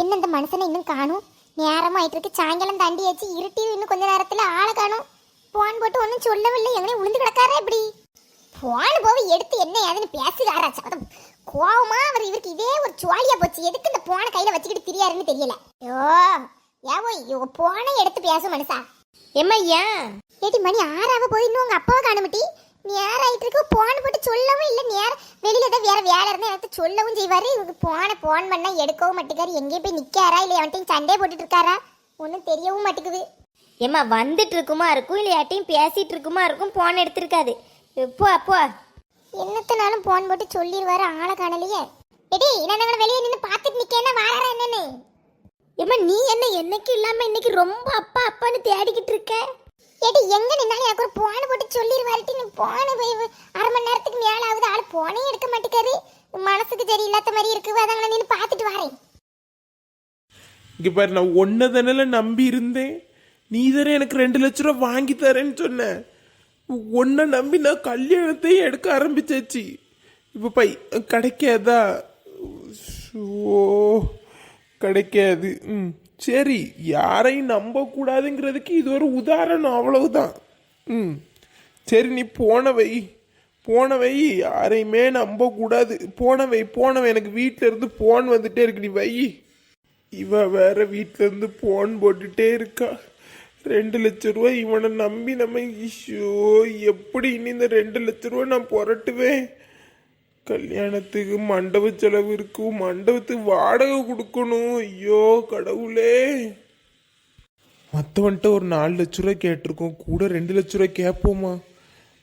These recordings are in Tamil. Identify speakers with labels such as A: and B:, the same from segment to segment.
A: என்ன இந்த மனுஷனை இன்னும் காணும்? நேரமா ஆயிட்டு இருக்கு சாயங்காலம் தாண்டியாச்சு. இருட்டி இன்னும் கொஞ்ச நேரத்துல ஆளை காணும். போன் போட்டு ஒன்றும் சொல்லவில்லை. எங்கனே உளுந்து கிடக்காரா இப்படி? போன் போக எடுத்து என்ன ஏதுன்னு பேசுகாரா சதம் கோவமா அவர் இவருக்கு இதே ஒரு சுவாலியா போச்சு. எதுக்கு இந்த போனை கையில வச்சுக்கிட்டு திரியாருன்னு தெரியல. ஐயோ ஏவோ ஐயோ போனை எடுத்து பேசும் மனுஷா?
B: ஏன்
A: ஏடி மணி ஆறாவ போய் இன்னும் உங்க அப்பாவை காணமாட்டி நேரம் ஆயிட்டு இருக்கு போன் போட்டு சொல்லவும் இல்ல. நேரம் வெளியில ஏதோ வேற வேலை இருந்தா எனக்கு சொல்லவும் செய்வாரு. இவங்க போனை போன் பண்ணா எடுக்கவும் மாட்டேங்காரு. எங்கேயும் போய் நிக்காரா இல்ல அவன்கிட்ட சண்டை போட்டுட்டு இருக்காரா? ஒன்றும் தெரியவும் மாட்டேங்குது.
B: ஏம்மா வந்துட்டு இருக்குமா இருக்கும்? இல்லை யார்ட்டையும் பேசிட்டு இருக்குமா இருக்கும்? போன் எடுத்திருக்காது. எப்போ அப்போ
A: என்னத்தனாலும் போன் போட்டு சொல்லிடுவாரு ஆளை காணலையே. எடி நான் வெளியே நின்று பார்த்துட்டு நிக்கேன்னா வாரா என்னன்னு?
B: ஏம்மா நீ என்ன என்னைக்கு இல்லாம இன்னைக்கு ரொம்ப அப்பா அப்பான்னு தேடிக்கிட்டு இருக்க?
A: கேட்டு எங்க நின்னாலும் எனக்கு ஒரு போன் போட்டு சொல்லிடுவாருட்டு நீ போன போய் அரை மணி நேரத்துக்கு மேல ஆகுது ஆள் போனே எடுக்க மாட்டேக்காரு. மனசுக்கு சரி இல்லாத மாதிரி இருக்கு அதாங்க நின்று பார்த்துட்டு வரேன்.
C: இங்க பாரு நான் ஒன்ன தானே நம்பி இருந்தேன். நீ தானே எனக்கு ரெண்டு லட்ச ரூபா வாங்கி தரேன்னு சொன்ன. உன்னை நம்பி நான் கல்யாணத்தையும் எடுக்க ஆரம்பிச்சாச்சு. இப்போ பை கிடைக்காதா? ஓ கிடைக்காது. ம். சரி யாரையும் நம்ப கூடாதுங்கிறதுக்கு இது ஒரு உதாரணம் அவ்வளவுதான். ம். சரி நீ போன வை. போன வை யாரையுமே நம்ப கூடாது போன வை. போனவை எனக்கு வீட்டில இருந்து போன் வந்துட்டே இருக்கு நீ வை. இவ வேற வீட்ல இருந்து போன் போட்டுட்டே இருக்கா. ரெண்டு லட்ச ரூபா இவனை நம்பி நம்ம ஈஷோ எப்படி இனி இந்த ரெண்டு லட்ச ரூபா நான் புரட்டுவேன்? கல்யாணத்துக்கு மண்டப செலவு இருக்கும் மண்டபத்துக்கு வாடகை கொடுக்கணும். ஐயோ கடவுளே. மற்றவன்ட்ட ஒரு நாலு லட்ச ரூபா கேட்டிருக்கோம். கூட ரெண்டு லட்ச ரூபா கேட்போமா?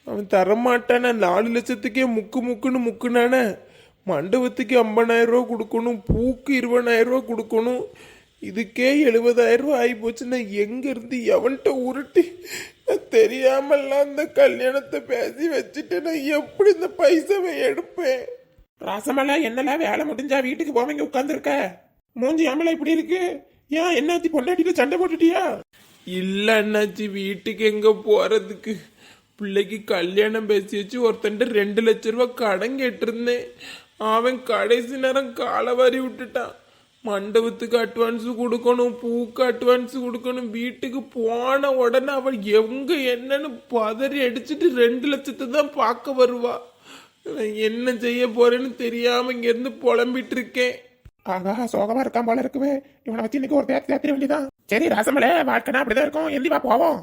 C: அவன் தரமாட்டானே. நாலு லட்சத்துக்கே முக்கு முக்குன்னு முக்குனானே. மண்டபத்துக்கு ஐம்பதாயிரம் ரூபா கொடுக்கணும். பூக்கு இருபதாயிரம் ரூபா கொடுக்கணும். இதுக்கே எழுபதாயிரம் ரூபாய் ஆகி போச்சு எவன்கிட்ட உருட்டி? நான் தெரியாமல்லாம் அந்த கல்யாணத்தை பேசி வச்சுட்டு நான் எப்படி இந்த பைசாவை எடுப்பேன்? ராசமெல்லாம் என்னலாம் வேலை முடிஞ்சா வீட்டுக்கு போவீங்க உட்காந்துருக்க மூஞ்சி ஆமலா இப்படி இருக்கு? ஏன் என்னாச்சு? பொண்டாட்டிட்டு சண்டை போட்டுட்டியா? இல்ல அண்ணாச்சி வீட்டுக்கு எங்க போறதுக்கு? பிள்ளைக்கு கல்யாணம் பேசி வச்சு ஒருத்தன்ட்டு ரெண்டு லட்ச ரூபா கடன் கேட்டிருந்தேன். அவன் கடைசி நேரம் காலை வாரி விட்டுட்டான். மண்டபத்துக்கு அட்வான்ஸ் கொடுக்கணும் பூக்கு அட்வான்ஸ் கொடுக்கணும் வீட்டுக்கு போன உடனே அவள் எங்க என்னன்னு பதறி அடிச்சிட்டு ரெண்டு லட்சத்தை தான் பார்க்க வருவா. என்ன செய்ய போறேன்னு தெரியாம இங்க இருந்து புலம்பிட்டு இருக்கேன்.
D: ஆகா சோகமா இருக்கான் போல இருக்குவே இவனை வச்சு இன்னைக்கு ஒரு தேர்த்து தேர்த்திட வேண்டியதான் சரி ராசமலை வாழ்க்கைனா அப்படிதான் இருக்கும். எந்தி வா போவோம்.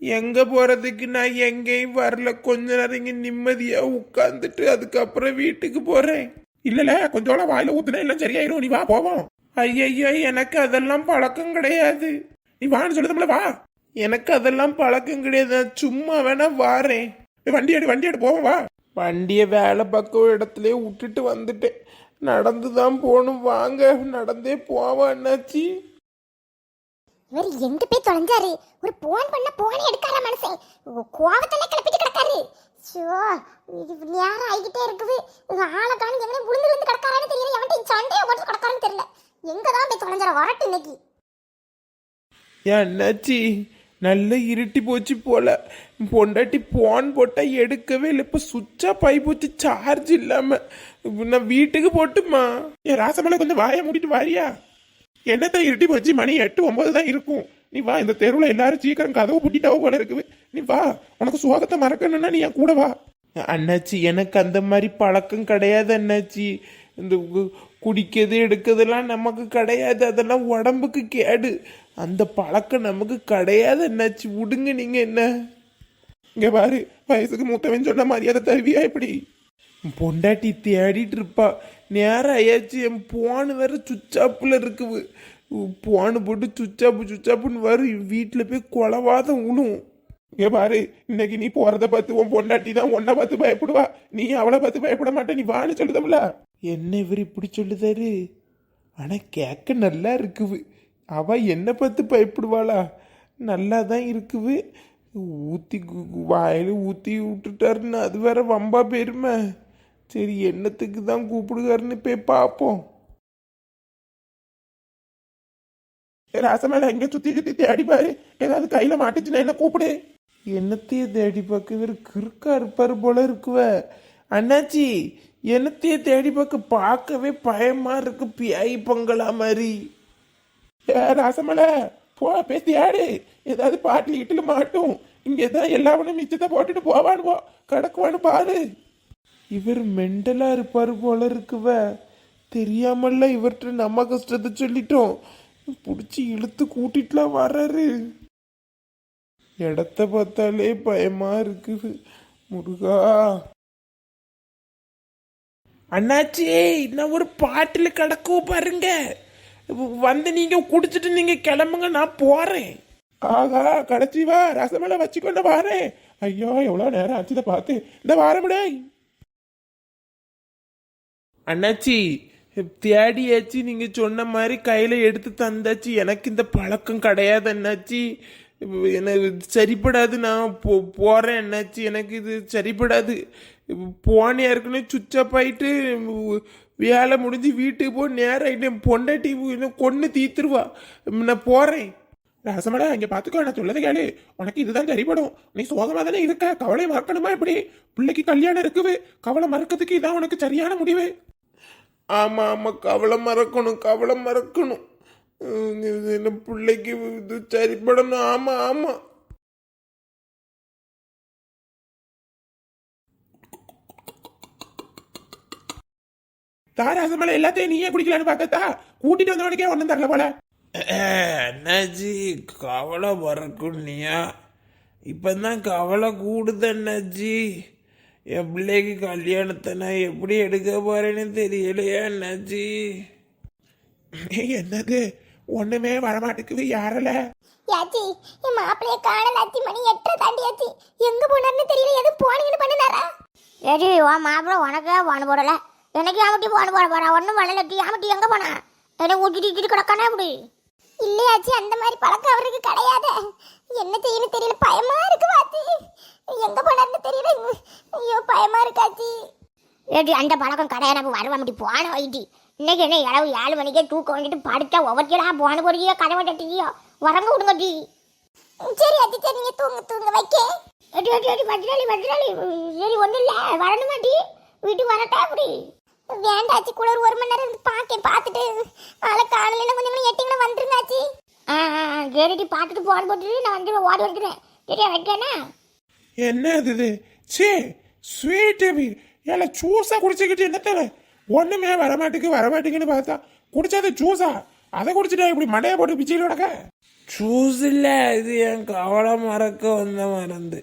C: எங்க போறதுக்கு நான் எங்கேயும் வரல. கொஞ்ச நேரம் இங்க நிம்மதியா உட்கார்ந்துட்டு அதுக்கப்புறம் வீட்டுக்கு போறேன்.
D: இல்லல கொஞ்சோட வாயில ஊத்துனா எல்லாம் சரியாயிரும். நீ வா போவோம்.
C: ஐயையோ எனக்கு அதெல்லாம் பழக்கம் கிடையாது.
D: நீ வான்னு சொல்லுதும்ல வா.
C: எனக்கு அதெல்லாம் பழக்கம் கிடையாது. சும்மா வேணா வாரேன்.
D: வண்டி எடு வண்டி எடு போவோம் வா.
C: வண்டியை வேலை பக்கம் இடத்துலயே விட்டுட்டு வந்துட்டேன். நடந்து தான் போகணும். வாங்க நடந்தே போவா அண்ணாச்சி.
A: இவர் எங்க போய் தொலைஞ்சாரு. ஒரு போன் பண்ண போனே எடுக்கார மனுஷன். கோவத்துல கிளப்பிட்டு கிடக்காரு. ஷோ இது நேரம் ஆகிட்டே இருக்குது. ஆளை காணி எங்கே விழுந்து விழுந்து கிடக்காரான்னு தெரியல. எவன்ட்டு சண்டையை போட்டு கிடக்காரன்னு தெரியல. எங்க தான் போய் தொலைஞ்சார வரட்டு இன்னைக்கு.
C: ஏன் அண்ணாச்சி நல்ல இருட்டி போச்சு போல. பொண்டாட்டி போன் போட்டா எடுக்கவே இல்லை. இப்போ சுவிட்சா பை போச்சு சார்ஜ் இல்லாம. நான் வீட்டுக்கு போட்டுமா?
D: என் ராசமலை கொஞ்சம் வாயை மூடிட்டு வாரியா? என்னத்தான் இருட்டி போச்சு? மணி எட்டு ஒன்பது தான் இருக்கும். நீ வா இந்த தெருவில் எல்லாரும் சீக்கிரம் கதவு பூட்டிட்டாவோ போல இருக்குது. நீ வா உனக்கு சுவாகத்தை மறக்கணும்னா நீ என் கூட வா.
C: அண்ணாச்சி எனக்கு அந்த மாதிரி பழக்கம் கிடையாது அண்ணாச்சி. இந்த குடிக்கிறது எடுக்கிறதுலாம் நமக்கு கிடையாது. அதெல்லாம் உடம்புக்கு கேடு. அந்த பழக்கம் நமக்கு கிடையாது. என்னாச்சு? விடுங்க நீங்க என்ன?
D: இங்க பாரு வயசுக்கு மூத்தவன் சொன்ன மரியாதை தருவியா எப்படி
C: பொண்டாட்டி தேடிட்டு இருப்பா. நேரம் ஆயாச்சு. என் போனு வேற சுச்சாப்புல இருக்குது. போனு போட்டு சுச்சாப்பு சுச்சாப்புன்னு வரும் வீட்டில் போய் கொலவாதம் உணும்
D: இங்கே பாரு இன்னைக்கு நீ போகிறத பார்த்து உன் பொண்டாட்டி தான் உன்னை பார்த்து பயப்படுவா. நீ அவளை பார்த்து பயப்பட மாட்டே. நீ வான்னு சொல்லுதம்ல.
C: என்ன இவர் இப்படி சொல்லுதாரு? ஆனால் கேட்க நல்லா இருக்குது. அவ என்னை பார்த்து பயப்படுவாளா? நல்லா தான் இருக்குது ஊற்றி வாயில் ஊற்றி விட்டுட்டாருன்னு அது வேற வம்பா பெருமை சரி என்னத்துக்கு தான் கூப்பிடுகாருன்னு போய் பார்ப்போம்.
D: ராசமேல எங்கே சுற்றி சுற்றி தேடிப்பாரு ஏதாவது கையில் மாட்டுச்சுன்னா என்ன கூப்பிடு.
C: என்னத்தையே தேடி பார்க்க இவர் கிறுக்கா இருப்பார் போல இருக்குவ. அண்ணாச்சி என்னத்தைய தேடி பார்க்க பார்க்கவே பயமா இருக்கு பியாய் பொங்கலா மாதிரி.
D: ஏ ராசமலை போ பேசி ஆடு. ஏதாவது பாட்டில் இட்டில் மாட்டும். இங்கே தான் எல்லாவனும் மிச்சத்தை போட்டுட்டு போவானுவோ. கிடக்குவான்னு பாரு.
C: இவர் மெண்டலா இருப்பார் போல இருக்குவ. தெரியாமல்ல இவர்கிட்ட நம்ம கஷ்டத்தை சொல்லிட்டோம். பிடிச்சி இழுத்து கூட்டிட்டுலாம் வர்றாரு. இடத்த பார்த்தாலே பயமா இருக்குது. முருகா. அண்ணாச்சி நான் ஒரு பாட்டில் கிடக்கும் பாருங்க. வந்து நீங்க குடிச்சிட்டு நீங்க கிளம்புங்க நான் போறேன்.
D: ஆகா கடைச்சி வா ரசமலை வச்சுக்கொண்டு வாரேன். ஐயோ எவ்வளோ நேரம் ஆச்சு இதை பார்த்து. இந்த வாரமுடே
C: அண்ணாச்சி தேடியாச்சு நீங்க சொன்ன மாதிரி கையில எடுத்து தந்தாச்சு. எனக்கு இந்த பழக்கம் கிடையாது அண்ணாச்சி. எனக்கு சரிப்படாது நான் போ போறேன் என்னாச்சு எனக்கு இது சரிப்படாது. போன ஏற்கனவே சுவிட்ச் ஆகிட்டு வேலை முடிஞ்சு வீட்டுக்கு போய் நேரம் ஆயிட்டு பொண்டாட்டி இன்னும் கொன்று தீத்துருவா. நான் போகிறேன்
D: ரசமடா இங்கே பார்த்துக்கோ நான் சொல்லதை கேளு. உனக்கு இதுதான் சரிப்படும். நீ சோகமாக தானே இருக்க? கவலை மறக்கணுமா இப்படி பிள்ளைக்கு கல்யாணம் இருக்குது. கவலை மறக்கிறதுக்கு இதான் உனக்கு சரியான முடிவு.
C: ஆமாம் ஆமாம் கவலை மறக்கணும் கவலை மறக்கணும். இது என்ன பிள்ளைக்கு இது சரிப்படணும்? ஆமா. ஆமா
D: தாராசமலை எல்லாத்தையும் நீயே குடிக்கலான்னு பார்த்தா கூட்டிட்டு வந்தவனுக்கே ஒன்றும் தரல போல.
C: அண்ணாச்சி கவலை மறக்கணுனியா இப்பதான் கவலை கூடுது அண்ணாச்சி என் பிள்ளைக்கு கல்யாணத்தை நான் எப்படி எடுக்க போறேன்னு தெரியலையா அண்ணாச்சி
D: என்னது? ஒண்ணுமே வரமாட்டேங்குது யாரல?
A: யாச்சி என் மாப்பிளைய காணல அத்தி மணி எட்டரை தாண்டியாச்சு. எங்க போனார்னு தெரியல எதுவும் போனீங்கன்னு பண்ணினாரா?
B: ஏடி உன் மாப்பிள்ள உனக்கே போன போடல. எனக்கு யாமட்டி போன போட போறா? ஒன்றும் பண்ணலட்டி யாமட்டி எங்கே போனா? என்னை ஊட்டிட்டு இட்டு கிடக்கானே அப்படி
A: இல்லையாச்சி அந்த மாதிரி பழக்கம் அவருக்கு கிடையாது. என்ன செய்யணும் தெரியல. பயமா இருக்கு பாத்தி. எங்க போனார்னு தெரியல. ஐயோ பயமா இருக்காச்சி.
B: ஏடி அந்த பழக்கம் கிடையாது. நம்ம வருவா முடி போன வைட்டி இன்னைக்கு என்ன இளவு ஏழு மணிக்கே தூக்கம் வந்துட்டு படுத்தா ஒவ்வொருத்தரா போன போறியோ கதவை தட்டியோ உறங்க விடுங்க டி.
A: சரி அத்தி சரி நீங்க தூங்க தூங்க வைக்க.
B: எட்டி ஏடி ஏடி மதுராளி மதுராளி சரி ஒன்றும் இல்லை. வரணுமா டீ? வீட்டுக்கு வரட்டா அப்படி
A: வேண்டாச்சி கூட ஒரு ஒரு மணி நேரம் இருந்து பார்க்கேன் பார்த்துட்டு ஆளை காணலைன்னா கொஞ்சம் வந்துருங்க ஆச்சி
B: ஆ சரிடி பார்த்துட்டு போன் போட்டுட்டு நான் வந்து ஓடி வந்துடுறேன் சரியா வைக்கேனா?
D: என்ன அது இது? சே ஸ்வீட் ஏல ஜூஸா குடிச்சுக்கிட்டு என்ன தர ஒண்ணுமே வரமாட்டேக்கு வரமாட்டேங்குன்னு பார்த்தா குடிச்சது ஜூஸா அதை குடிச்சிட்டா இப்படி மண்டையை போட்டு பிச்சிட்டு கிடக்க?
C: ஜூஸ் இல்ல இது என் கவலை மறக்க வந்த மறந்து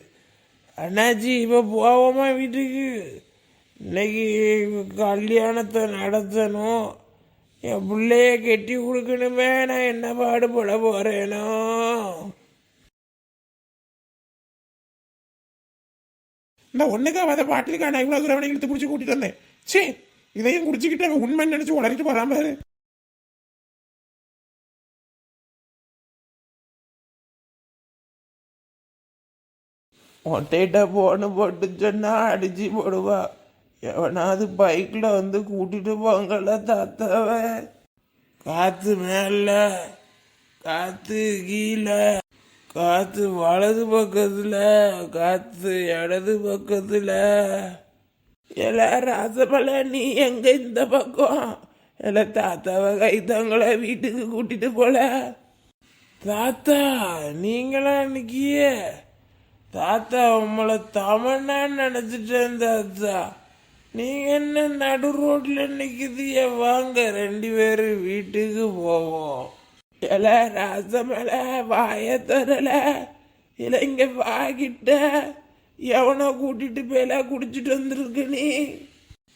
C: அண்ணாச்சி இப்ப போவோமா வீட்டுக்கு? இன்னைக்கு கல்யாணத்தை நடத்தணும். என் பிள்ளைய கெட்டி கொடுக்கணுமே நான் என்ன பாடுபட போறேனோ?
D: இந்த ஒண்ணுக்காக அதை பாட்டிலுக்கா நான் இவ்வளவு தூரம் இழுத்து பிடிச்சி கூட்டிட்டு வந்தேன்? சே இதையும் குடிச்சுக்கிட்டு அவன் உண்மை நினைச்சு உளறிட்டு போறான் பாரு.
C: ஒட்டையிட்ட போன்னு போட்டு சொன்னா அடிச்சு போடுவா. எவனாவது பைக்கில் வந்து கூட்டிகிட்டு போங்கள தாத்தாவ. காற்று மேல காற்று கீழே காற்று வலது பக்கத்தில் காற்று இடது பக்கத்தில். எல்லா ராசமலை நீ எங்கே இந்த பக்கம்? எல்லா தாத்தாவை கைத்தவங்கள வீட்டுக்கு கூட்டிட்டு போல. தாத்தா நீங்களா இன்னைக்கியே தாத்தா உங்களை தமிழ்னான்னு நினச்சிட்டு தாத்தா. நீங்க என்ன நடு ரோட்ல நிக்குதிய வாங்க ரெண்டு பேரும் வீட்டுக்கு போவோம். இல ராசமல வாய தரல இளைங்க இங்க வாகிட்ட எவனை கூட்டிட்டு போயில குடிச்சிட்டு வந்திருக்கு நீ?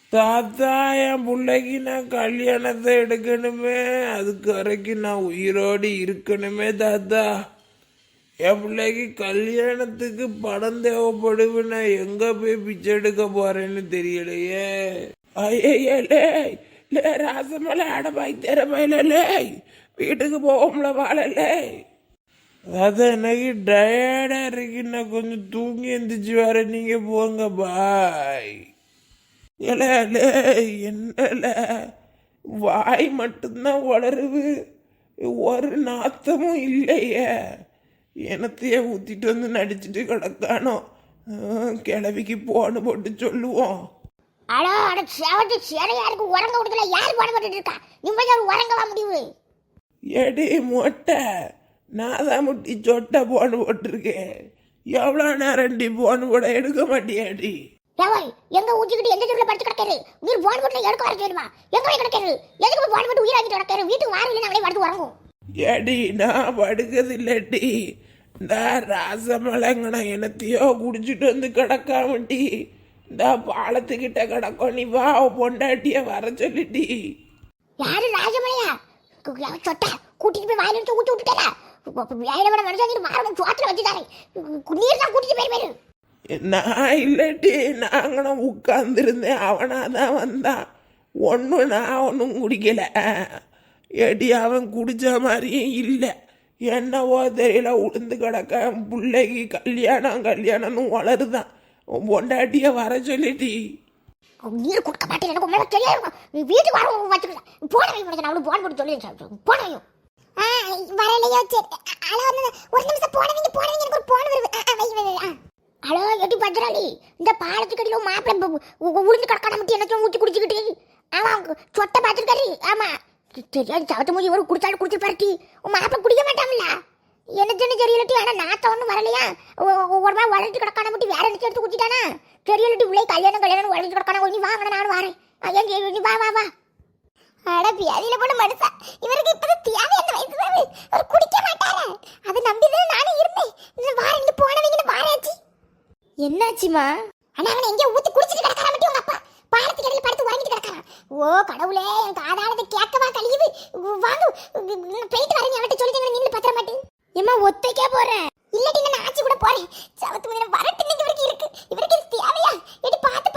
C: தாத்தா என் பிள்ளைக்கு நான் கல்யாணத்தை எடுக்கணுமே. அதுக்கு வரைக்கும் நான் உயிரோடு இருக்கணுமே தாத்தா. என் பிள்ளைக்கு கல்யாணத்துக்கு பணம் தேவைப்படுவு நான் எங்க போய் பிச்சை எடுக்க போறேன்னு தெரியலையே. ஐயே லே ராசமலை அடபாய் திறமையில வீட்டுக்கு போவோம்ல வாழலே. அதான் எனக்கு டயர்டா இருக்கு நான் கொஞ்சம் தூங்கி எந்திரிச்சு வர நீங்க போங்க பாய். ஏல என்னல வாய் மட்டும்தான் வளருது. ஒரு நாத்தமும் இல்லையே. எனத்தையே ஊத்திட்டு வந்து நடிச்சிட்டு கிடக்கானோ? ஆஹ், கிளவிக்கு போன்னு போட்டு சொல்லுவோம்.
B: அடோ அட சேவத்து சேரையா இருக்கு உறங்க விடுதல? யார் போன போட்டுட்டு இருக்கா? நிம்மதியா ஒரு உறங்கவா முடிவு?
C: எடி மொட்டை நான் தான் முட்டி சொட்டை போன் போட்டிருக்கேன். எவ்வளோ நேரம் டி போன் போட எடுக்க மாட்டியாடி.
A: ஏவாய் எங்க ஊத்திக்கிட்டு எந்த தெருவில் படுத்து கிடக்காரு உயிர் போன் போட்டு எடுக்க வர தெரியுமா? எங்க போய் கிடக்காரு எதுக்கு போன் போட்டு உயிராக்கிட்டு கிடக்காரு வீட்டுக்கு வாரம் இல்லை நாங்களே படுத்து வரங்கும்
C: எடி நான் படுக்கிறது இல்லடி இந்த ராசமலங்கன என்னத்தையோ குடிச்சிட்டு வந்து கிடக்காமட்டி இந்த பாலத்துக்கிட்ட கிடக்கும் நீ வா பொண்டாட்டிய வர சொல்லிட்டி
A: யாரு ராஜமலையா? சொட்டா. கூட்டிட்டு போய் வாயில ஊத்தி விட்டுட்டாரா வேலை விட மனுஷன் மாரம் சோத்துல வச்சுட்டாரு நீர் தான் கூட்டிட்டு போய் போயிரு
C: நான் இல்லட்டி நாங்களும் உட்கார்ந்துருந்தேன். அவனா தான் வந்தான். ஒன்றும் நான் ஒன்றும் குடிக்கல. எடி அவன் குடிச்ச மாதிரியும் இல்லை. என்னவோ தெரியல உளுந்து கிடக்க பிள்ளைக்கு கல்யாணம் கல்யாணம்னு வளருதான் பொண்டாட்டிய வர சொல்லிட்டி
A: நீர் கொடுக்க மாட்டேன் எனக்கு உண்மையில தெரியாது நீ வீட்டுக்கு வர வச்சுக்கலாம் போன வை. மனுஷன் அவளுக்கு போன் போட்டு சொல்லி போனையும்
E: ஆ வரலையோ சரி. அ- அழ வந்து ஒரு நிமிஷம் போனவங்க போனவங்க எனக்கு ஒரு போன் வருது.
A: ஹலோ எட்டி பத்திராளி இந்த பாலத்துக்கு அடியில் மாப்பிள்ளை உளுந்து கிடக்கான மட்டும் என்னச்சும் ஊற்றி குடிச்சுக்கிட்டு. ஆமா சொத்தை பார்த்துருக்காரு ஆமா. தெரியாது. சவத்த மூஞ்சி ஒரு குடிச்சாலும் குடிச்சு பரட்டி. உன் மாப்பிள்ளை குடிக்க மாட்டான்ல. என்னச்சுன்னு தெரியலட்டி? ஆனால் நாத்த ஒன்றும் வரலையா? ஒ- ஒரு மாதிரி வளர்த்து கிடக்கான மட்டும் வேற என்ன எடுத்து குடிச்சிட்டானா தெரியலட்டி உள்ளே கல்யாணம் கல்யாணம் வளர்த்து கிடக்கான? நீ வாங்க நானும் வரேன். ஐயா நீ வா வா வா.
E: அட வியாதியில போன மனுஷா இவருக்கு இப்பதான் தேவையான வயசு தானே அவர் குடிக்க மாட்டாரு. அதை நம்பிதான் நானும் இருந்தேன். இந்த வாரம் நீங்க போனவங்க வாராச்சு?
A: என்னாச்சுமா?
E: ஆனா அவனை எங்கேயோ ஊத்தி குடிச்சிட்டு கிடக்காரா மட்டும் உங்க அப்பா? பாலத்துக்கு இடையில ஓ கடவுளே என் காதானது கேட்கவா கழியுது? வாங்க போயிட்டு வரேன் அவன்கிட்ட சொல்லிட்டு நீங்க பத்திர மாட்டேன்.
A: ஏமா ஒத்தைக்கே போறேன்
E: இல்லடி நான் ஆச்சி கூட போறேன். சவத்து முதல்ல வரட்டு இன்னைக்கு இவருக்கு இருக்கு. இவருக்கு தேவையா? எடி பார்த்து